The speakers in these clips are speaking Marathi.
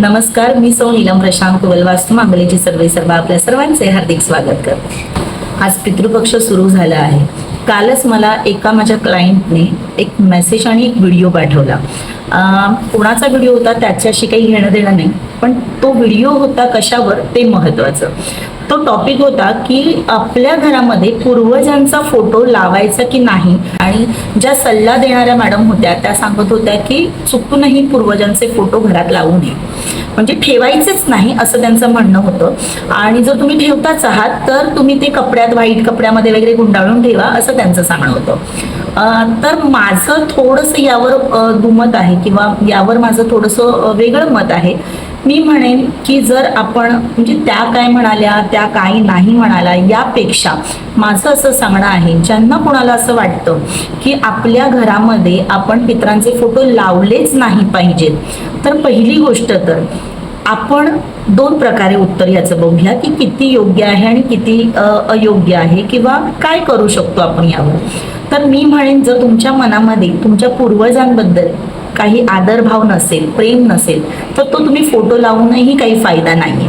नमस्कार मी सौ नीलम प्रशांत वलवास्तू मांगलेची सर्वे सर्व आपल्या सर्वांचे हार्दिक स्वागत करते. आज पितृपक्ष सुरू झाला आहे. कालच मला एका माझ्या क्लायंटने एक मेसेज आणि एक व्हिडिओ पाठवला. कोणाचा व्हिडिओ होता त्याच्याशी काही घेणं देणं नाही पण तो व्हिडिओ होता कशावर ते महत्त्वाचं तो टॉपिक होता की आपल्या घरामध्ये पूर्वजांचा फोटो लावायचा की नाही? आणि ज्या सल्ला देणाऱ्या मॅडम होत्या त्या सांगत होत्या की चुकूनही पूर्वजांचे फोटो घरात लावू नये. म्हणजे ठेवायचेच नाही असं त्यांचं म्हणणं होतं. आणि जर तुम्ही ठेवताच आहात तर तुम्ही ते कपड्यात व्हाईट कपड्यामध्ये वगैरे गुंडाळून ठेवा असं त्यांचं सांगणं होतं. तर माझं थोडंसं यावर दुमत आहे किंवा यावर माझं थोडंसं वेगळं मत आहे. मी म्हणेन की जर आपण म्हणजे त्या काय म्हणाल्या त्या काही नाही म्हणाल्या यापेक्षा माझं असं सांगणं आहे ज्यांना कोणाला असं वाटतं की आपल्या घरामध्ये आपण पित्रांचे फोटो लावलेच नाही पाहिजेत. तर पहिली गोष्ट तर आपण दोन प्रकारे उत्तर याचं बघूया की किती योग्य आहे आणि किती अयोग्य आहे किंवा काय करू शकतो आपण यावर. तर मी म्हणेन जर तुमच्या मनामध्ये तुमच्या पूर्वजांबद्दल काही आदरभाव नसेल प्रेम नसेल तर तो तुम्ही फोटो लावूनही काही फायदा नाही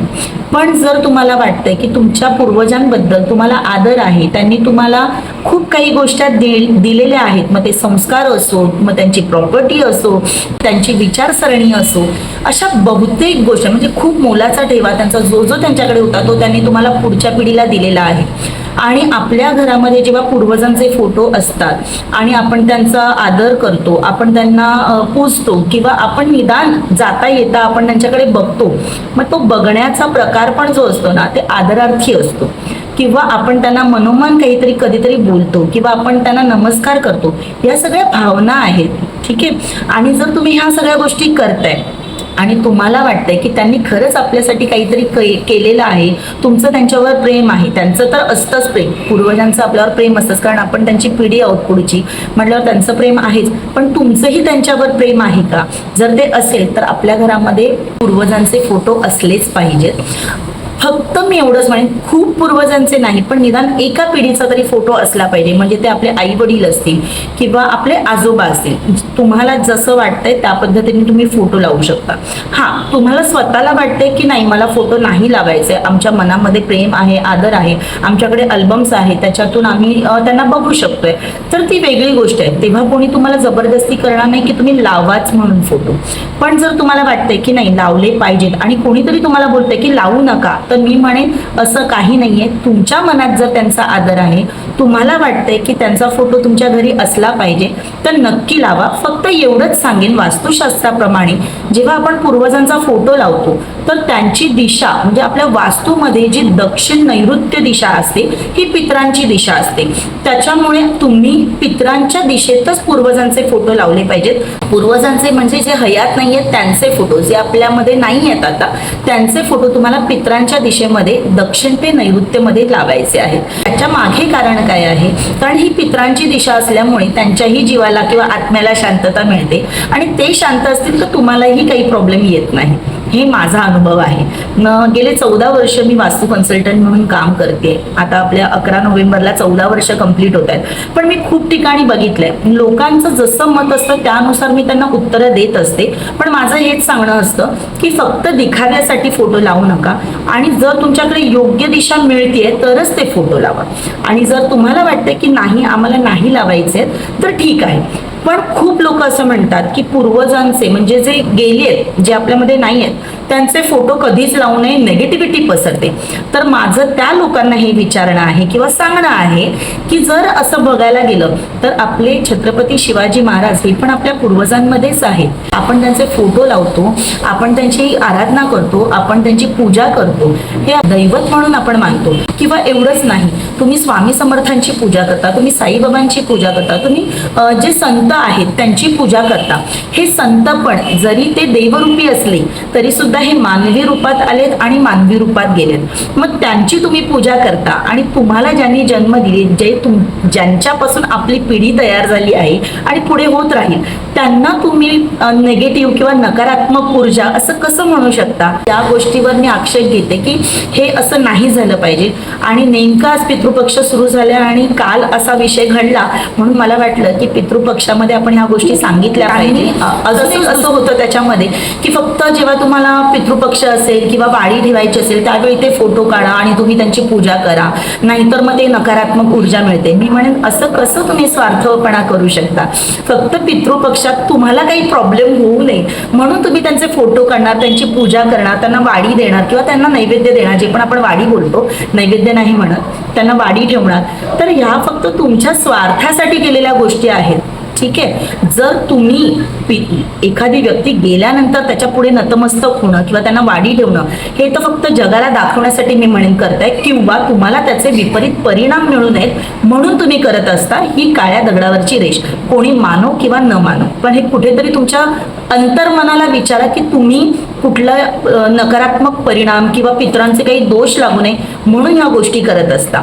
पण जर तुम्हाला वाटतंय की तुमच्या पूर्वजांबद्दल तुम्हाला आदर आहे त्यांनी तुम्हाला खूप काही गोष्टी दि दिलेल्या आहेत. मग ते संस्कार असो मग त्यांची प्रॉपर्टी असो त्यांची विचारसरणी असो अशा बहुतेक गोष्टी म्हणजे खूप मोलाचा ठेवा त्यांचा जो जो त्यांच्याकडे होता तो त्यांनी तुम्हाला पुढच्या पिढीला दिलेला आहे. आणि आपल्या घरामध्ये जेव्हा पूर्वजांचे फोटो असतात आणि आपण त्यांचा आदर करतो आपण त्यांना पूजतो किंवा आपण निदान जाता येता आपण त्यांच्याकडे बघतो मग तो बघण्याचा प्रकार पण जो असतो ना ते आदरार्थी असतो. किंवा आपण त्यांना मनोमन काहीतरी कधीतरी बोलतो किंवा आपण त्यांना नमस्कार करतो या सगळ्या भावना आहेत. ठीक आहे? आणि जर तुम्ही ह्या सगळ्या गोष्टी करताय आणि तुम्हाला वाटतंय की त्यांनी खरंच आपल्यासाठी काहीतरी केलेलं आहे. तुमचं त्यांच्यावर प्रेम आहे. त्यांचं तर असतंच प्रेम. पूर्वजांचं आपल्यावर प्रेम असतंच. कारण आपण त्यांची पिढी आहोत पुढची. म्हटल्यावर त्यांचं प्रेम आहेच. पण तुमचंही त्यांच्यावर प्रेम आहे का? जर ते असेल तर आपल्या घरामध्ये पूर्वजांचे फोटो असलेच पाहिजेत. फक्त मी एवढंच म्हणेन खूप पूर्वजांचे नाही पण निदान एका पिढीचा तरी फोटो असला पाहिजे. म्हणजे ते आपले आई वडील असतील किंवा आपले आजोबा असतील. तुम्हाला जसं वाटतंय त्या पद्धतीने तुम्ही फोटो लावू शकता. हां तुम्हाला स्वतःला वाटतंय की नाही मला फोटो नाही लावायचे. आमच्या मनामध्ये प्रेम आहे आदर आहे. आमच्याकडे अल्बम्स आहेत त्याच्यातून आम्ही त्यांना बघू शकतोय. तर ती वेगळी गोष्ट आहे. तेव्हा कोणी तुम्हाला जबरदस्ती करणार नाही की तुम्ही लावाच म्हणून फोटो. पण जर तुम्हाला वाटतंय की नाही लावले पाहिजेत आणि कोणीतरी तुम्हाला बोलतंय की लावू नका तर मी म्हणेन असं काही नाहीये. तुमच्या मनात जर त्यांचा आदर आहे तुम्हाला वाटतंय की त्यांचा फोटो तुमच्या घरी असला पाहिजे तर नक्की लावा. फक्त एवढंच सांगेन वास्तुशास्त्राप्रमाणे जेव्हा आपण पूर्वजांचा फोटो लावतो तर त्यांची दिशा म्हणजे आपल्या वास्तूमध्ये जी दक्षिण नैऋत्य दिशा असते ही पित्रांची दिशा असते. त्याच्यामुळे तुम्ही पित्रांच्या दिशेतच पूर्वजांचे फोटो लावले पाहिजेत. पूर्वजांचे म्हणजे जे हयात नाही आहेत त्यांचे फोटो जे आपल्यामध्ये नाही आहेत आता त्यांचे फोटो तुम्हाला पित्रांच्या दिशेमध्ये दक्षिण ते नैऋत्यमध्ये लावायचे आहेत. त्याच्यामागे कारण काय आहे? कारण ही पित्रांची दिशा असल्यामुळे त्यांच्याही जीवाला किंवा आत्म्याला शांतता मिळते. आणि ते शांत असतील तर तुम्हालाही काही प्रॉब्लेम येत नाही. हे माझा अनुभव आहे. न गेले चौदा वर्ष मी वास्तू कन्सल्टंट म्हणून काम करते. आता आपल्या अकरा नोव्हेंबरला चौदा वर्ष कंप्लीट होत आहेत. पण मी खूप ठिकाणी बघितलंय. लोकांचं जसं मत असतं त्यानुसार मी त्यांना उत्तरं देत असते. पण माझं हेच सांगणं असतं की फक्त दिखाव्यासाठी फोटो लावू नका. आणि जर तुमच्याकडे योग्य दिशा मिळतीये तरच ते फोटो लावा. आणि जर तुम्हाला वाटतं की नाही आम्हाला नाही लावायचे तर ठीक आहे. पण खूप लोक असं म्हणतात की पूर्वजांचे म्हणजे जे गेले आहेत जे आपल्यामध्ये नाही आहेत त्यांचे फोटो कधीच लावू नये नेगेटिव्हिटी पसरते. तर माझं त्या लोकांना हे विचारणं आहे किंवा सांगणं आहे की जर असं बघायला गेलं तर आपले छत्रपती शिवाजी महाराज हे पण आपल्या पूर्वजांमध्येच आहेत. आपण त्यांचे फोटो लावतो आपण त्यांची आराधना करतो आपण त्यांची पूजा करतो. हे दैवत म्हणून आपण मानतो. किंवा एवढंच नाही तुम्ही स्वामी समर्थांची पूजा करता तुम्ही साईबाबांची पूजा करता तुम्ही जे संत आहेत त्यांची पूजा करता. हे संतपण जरी ते देवरूपी असले तरी सुद्धा हे मानवी रूपात आलेत आणि मानवी रूपात गेलेत. मग त्यांची तुम्ही पूजा करता आणि तुम्हाला ज्यांनी जन्म दिले जे तुम ज्यांच्यापासून आपली पिढी तयार झाली आहे आणि पुढे होत राहील त्यांना तुम्ही नेगेटिव्ह किंवा नकारात्मक ऊर्जा असं कसं म्हणू शकता? त्या गोष्टीवर मी आक्षेप घेते की हे असं नाही झालं पाहिजे. आणि नेमका आज पितृपक्ष सुरू झाला आणि काल असा विषय घडला म्हणून मला वाटलं की पितृपक्षामध्ये आपण ह्या गोष्टी सांगितल्या पाहिजे. अजून असं होतं त्याच्यामध्ये की फक्त जेव्हा तुम्हाला पितृपक्ष असेल किंवा वाडी ठेवायची असेल त्यावेळी ते फोटो काढा आणि तुम्ही त्यांची पूजा करा. नाहीतर मग ते नकारात्मक ऊर्जा मिळते. मी म्हणेन असं कसं तुम्ही स्वार्थपणा करू शकता? फक्त पितृपक्षात तुम्हाला काही प्रॉब्लेम होऊ नये. म्हणून तुम्ही त्यांचे फोटो काढणार त्यांची पूजा करणार त्यांना वाडी देणार किंवा त्यांना नैवेद्य देणार जे पण आपण वाडी बोलतो नैवेद्य नाही म्हणत त्यांना वाडी ठेवणार. तर ह्या फक्त तुमच्या स्वार्थासाठी केलेल्या गोष्टी आहेत. ठीक आहे? जर तुम्ही एखादी व्यक्ती गेल्यानंतर त्याच्या पुढे नतमस्तक होणं किंवा त्यांना वाढी ठेवणं हे तर फक्त जगाला दाखवण्यासाठी मी म्हणेन करताय किंवा तुम्हाला त्याचे विपरीत परिणाम मिळू नयेत म्हणून तुम्ही करत असता ही काळ्या दगडावरची रेष. कोणी मानो किंवा न मानो. पण हे कुठेतरी तुमच्या अंतर्मनाला विचारा की तुम्ही कुठला नकारात्मक परिणाम किंवा पितरांचे काही दोष लागू नये म्हणून ह्या गोष्टी करत असता.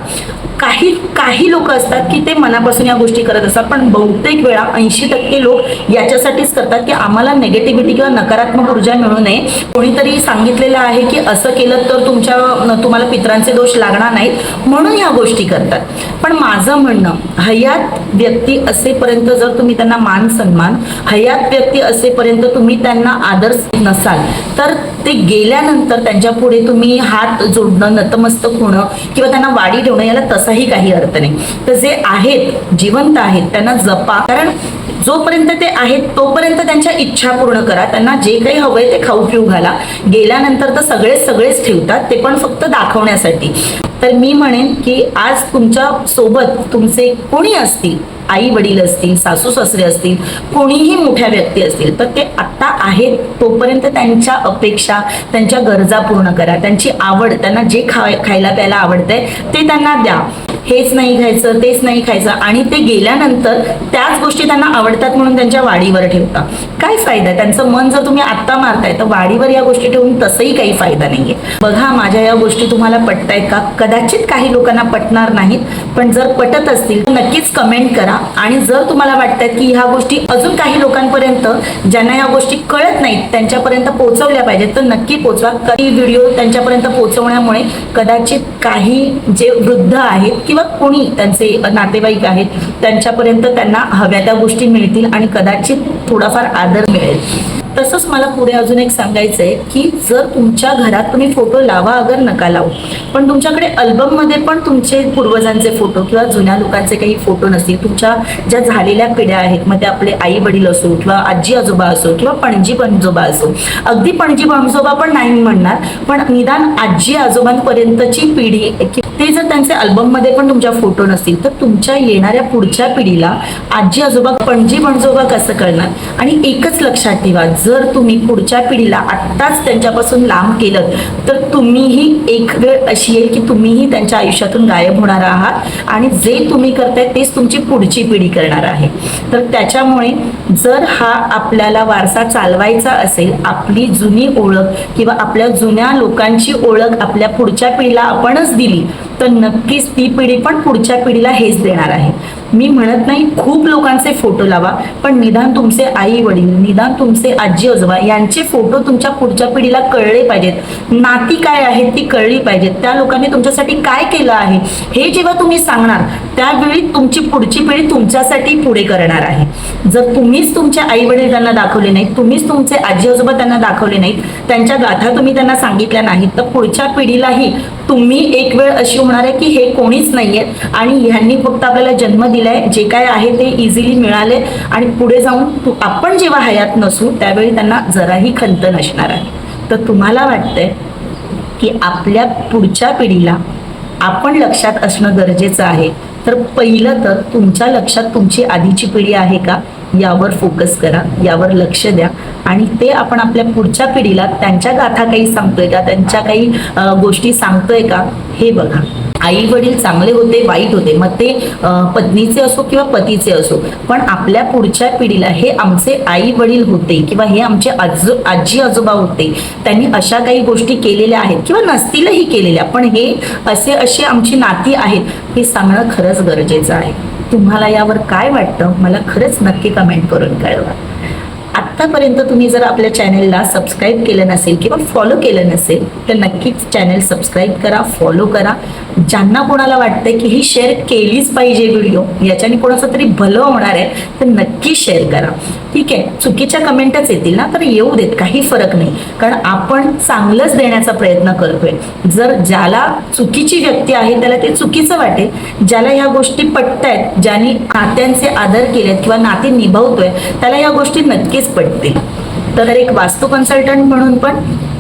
काही काही लोक असतात की ते मनापासून या गोष्टी करत असतात. पण बहुतेक वेळा ऐंशी टक्के लोक याच्यासाठीच करतात की आम्हाला नेगेटिव्हिटी किंवा नकारात्मक ऊर्जा मिळू नये. कोणीतरी सांगितलेलं आहे की असं केलं तर तुमच्या तुम्हाला पित्रांचे दोष लागणार नाहीत म्हणून या गोष्टी करतात. पण माझं म्हणणं हयात व्यक्ती असेपर्यंत जर तुम्ही त्यांना मान सन्मान हयात व्यक्ती असेपर्यंत तुम्ही त्यांना आदर नसाल तर ते गेल्यानंतर त्यांच्या पुढे तुम्ही हात जोडणं नतमस्तक होणं किंवा त्यांना वाडी ठेवणं याला तसाही काही अर्थ नाही. तर जे आहेत जिवंत आहेत त्यांना जपा. कारण जोपर्यंत ते आहेत तोपर्यंत त्यांच्या इच्छा पूर्ण करा. त्यांना जे काही हवंय ते खाऊ पिऊ घाला. गेल्यानंतर तर सगळेच सगळेच ठेवतात ते पण फक्त दाखवण्यासाठी. तर मी म्हणेन की आज तुमच्यासोबत तुमचे कोणी असतील? आई वडील असतील सासू सासरे असतील कोणीही मोठ्या व्यक्ती असतील तर ते आत्ता आहेत. तोपर्यंत त्यांच्या अपेक्षा त्यांच्या गरजा पूर्ण करा. त्यांची आवड त्यांना जे खाय खायला प्यायला आवडतंय ते त्यांना द्या. हेच नाही खायचं तेच नाही खायचं आणि ते गेल्यानंतर त्याच गोष्टी त्यांना आवडतात म्हणून त्यांच्या वाडीवर ठेवता. काय फायदा? त्यांचं मन जर तुम्ही आत्ता मारताय तर वाडीवर या गोष्टी ठेवून तसंही काही फायदा नाहीये. बघा माझ्या या गोष्टी तुम्हाला पटतायत का? कदाचित काही लोकांना पटणार नाहीत पण जर पटत असतील तर नक्कीच कमेंट करा. आणि जर तुम्हाला वाटतात की ह्या गोष्टी अजून काही लोकांपर्यंत ज्यांना ह्या गोष्टी कळत नाहीत त्यांच्यापर्यंत पोहोचवल्या पाहिजेत तर नक्की पोहोचवा. काही व्हिडिओ त्यांच्यापर्यंत पोहोचवण्यामुळे कदाचित काही जे वृद्ध आहेत किंवा कोणी त्यांचे नातेवाईक आहेत त्यांच्यापर्यंत त्यांना हव्या त्या गोष्टी मिळतील आणि कदाचित थोडाफार आदर मिळेल. तसंच मला पुढे अजून एक सांगायचं आहे की जर तुमच्या घरात तुम्ही फोटो लावा अगर नका लावू. पण तुमच्याकडे अल्बममध्ये पण तुमचे पूर्वजांचे फोटो किंवा जुन्या लोकांचे काही फोटो नसतील. तुमच्या ज्या झालेल्या पिढ्या आहेत मग ते आपले आई वडील असो किंवा आजी आजोबा असो किंवा पणजी पणजोबा असो. अगदी पणजी पणजोबा पण नाही म्हणणार पण निदान आजी आजोबांपर्यंतची पिढी ते जर त्यांचे अल्बममध्ये पण तुमच्या फोटो नसतील. तर तुमच्या येणाऱ्या पुढच्या पिढीला आजी आजोबा पणजी पणजोबा कसं करणार आणि एकच लक्षात ठेवा जर तुम्ही पुढच्या पिढीला आत्ताच त्यांच्यापासून लांब केलं तर तुम्हीही एक वेळ अशी येईल की तुम्हीही त्यांच्या आयुष्यातून गायब होणार आहात आणि जे तुम्ही करताय तेच तुमची पुढची पिढी करणार आहे. तर त्याच्यामुळे जर हा आपल्याला वारसा चालवायचा असेल आपली जुनी ओळख किंवा आपल्या जुन्या लोकांची ओळख आपल्या पुढच्या पिढीला आपणच दिली तर नक्कीच ती पिढी पण पुढच्या पिढीला हेच देणार आहे. मी म्हणत नाही खूप लोकांचे फोटो लावा पण निदान तुमचे आई वडील निदान तुमचे आजी आजोबा यांचे फोटो तुमच्या पुढच्या पिढीला कळले पाहिजेत. नाती काय आहेत ती कळली पाहिजेत. त्या लोकांनी तुमच्यासाठी काय केलं आहे हे जेव्हा तुम्ही सांगणार त्यावेळी तुमची पुढची पिढी तुमच्यासाठी पुढे करणार आहे. जर तुम्हीच तुमच्या आई वडील त्यांना दाखवले नाहीत तुम्हीच तुमचे आजी आजोबा त्यांना दाखवले नाहीत त्यांच्या गाथा तुम्ही त्यांना सांगितल्या नाहीत तर पुढच्या पिढीलाही तुम्ही एक वेळ अशी होणार आहे की हे कोणीच नाही आहेत आणि ह्यांनी फक्त आपल्याला जन्म दिलाय जे काय आहे ते इझिली मिळाले आणि पुढे जाऊन तू- आपण जेव्हा हयात नसू त्यावेळी त्यांना जराही खंत नसणार आहे. तर तुम्हाला वाटतंय की आपल्या पुढच्या पिढीला आपण लक्षात असणं गरजेचं आहे. तर पहिलं तर तुमच्या लक्षात तुमची आधीची पिढी आहे का? यावर फोकस करा यावर लक्ष द्या. आणि ते आपण आपल्या पुढच्या पिढीला त्यांच्या गाथा काही सांगतोय का? त्यांच्या काही गोष्टी सांगतोय का? हे बघा. आई वडील चांगले होते वाईट होते. मग ते पत्नीचे असो किंवा पतीचे असो. पण आपल्या पुढच्या पिढीला हे आमचे आई वडील होते किंवा हे आमचे आजो आजी आजोबा होते त्यांनी अशा काही गोष्टी केलेल्या आहेत किंवा नसतीलही केलेल्या. पण हे असे असे आमची नाती आहेत हे सांगणं खरंच गरजेचं आहे. तुम्हाला यावर काय वाटतं? मला खरंच नक्की कमेंट करून कळवा. आतापर्यंत तुम्ही जर आपल्या चॅनेलला सबस्क्राईब केलं नसेल किंवा फॉलो केलं नसेल तर नक्कीच चॅनेल सबस्क्राईब करा फॉलो करा. ज्यांना कोणाला वाटतंय की ही शेअर केलीच पाहिजे व्हिडिओ याच्याने कोणाचं तरी भलं होणार आहे तर नक्की शेअर करा. ठीक आहे? चुकीच्या कमेंटच येतील ना तर येऊ देत काही फरक नाही. कारण आपण चांगलंच देण्याचा प्रयत्न करतोय. जर ज्याला चुकीची व्यक्ती आहे त्याला ते चुकीचं वाटेल ज्याला ह्या गोष्टी पटतायत ज्यांनी नात्यांचे आदर केलेत किंवा नाते निभावतोय त्याला या गोष्टी नक्कीच पटतील. तर एक वास्तू कन्सल्टंट म्हणून पण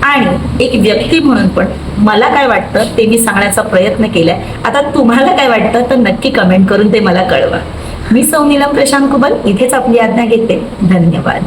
आणि एक व्यक्ती म्हणून पण मला काय वाटतं ते मी सांगण्याचा प्रयत्न केलाय. आता तुम्हाला काय वाटतं तर नक्की कमेंट करून ते मला कळवा. मी सौ नीलम प्रशांत कुबल इथेच आपली आज्ञा घेते. धन्यवाद.